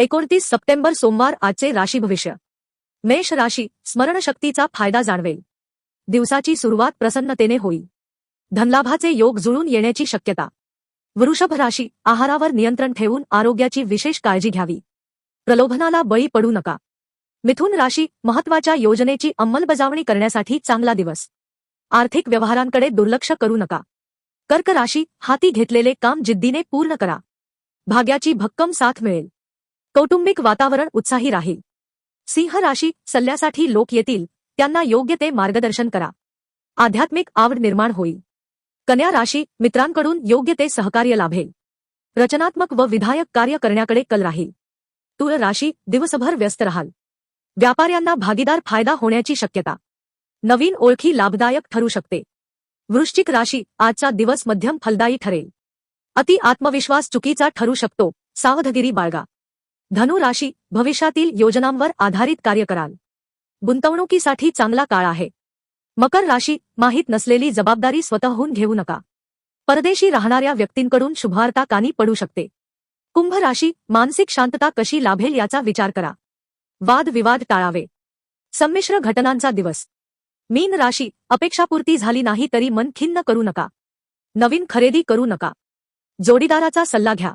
एकोणतीस सप्टेंबर सोमवार आजचे राशी भविष्य. मेष राशी स्मरणशक्तीचा फायदा जाणवेल. दिवसाची सुरुवात प्रसन्नतेने होईल. धनलाभाचे योग जुळून येण्याची शक्यता. वृषभ राशी आहारावर नियंत्रण ठेवून आरोग्याची विशेष काळजी घ्यावी. प्रलोभनाला बळी पडू नका. मिथुन राशी महत्त्वाच्या योजनेची अंमलबजावणी करण्यासाठी चांगला दिवस. आर्थिक व्यवहारांकडे दुर्लक्ष करू नका. कर्क राशी हाती घेतलेले काम जिद्दीने पूर्ण करा. भाग्याची भक्कम साथ मिळेल. कौटुंबिक वातावरण उत्साही राहील. सिंह राशी सल्ल्यासाठी लोक येतील त्यांना योग्य ते मार्गदर्शन करा. आध्यात्मिक आवड निर्माण होईल. कन्या राशी मित्रांकडून योग्य ते सहकार्य लाभेल. रचनात्मक व विधायक कार्य करण्याकडे कल राहील. तुळ राशी दिवसभर व्यस्त राहाल. व्यापाऱ्यांना भागीदार फायदा होण्याची शक्यता. नवीन ओळखी लाभदायक ठरू शकते. वृश्चिक राशी आजचा दिवस मध्यम फलदायी ठरेल. अति आत्मविश्वास चुकीचा ठरू शकतो सावधगिरी बाळगा. धनु राशी भविष्यातील योजनांवर आधारित कार्य कराल. गुंतवणुकीसाठी चांगला काळ आहे. मकर राशी माहीत नसलेली जबाबदारी स्वतःहून घेऊ नका. परदेशी राहणाऱ्या व्यक्तींकडून शुभार्ता कानी पडू शकते. कुंभ राशी मानसिक शांतता कशी लाभेल याचा विचार करा. वादविवाद टाळावे. संमिश्र घटनांचा दिवस. मीन राशी अपेक्षापूर्ती झाली नाही तरी मन खिन्न करू नका. नवीन खरेदी करू नका. जोडीदाराचा सल्ला घ्या.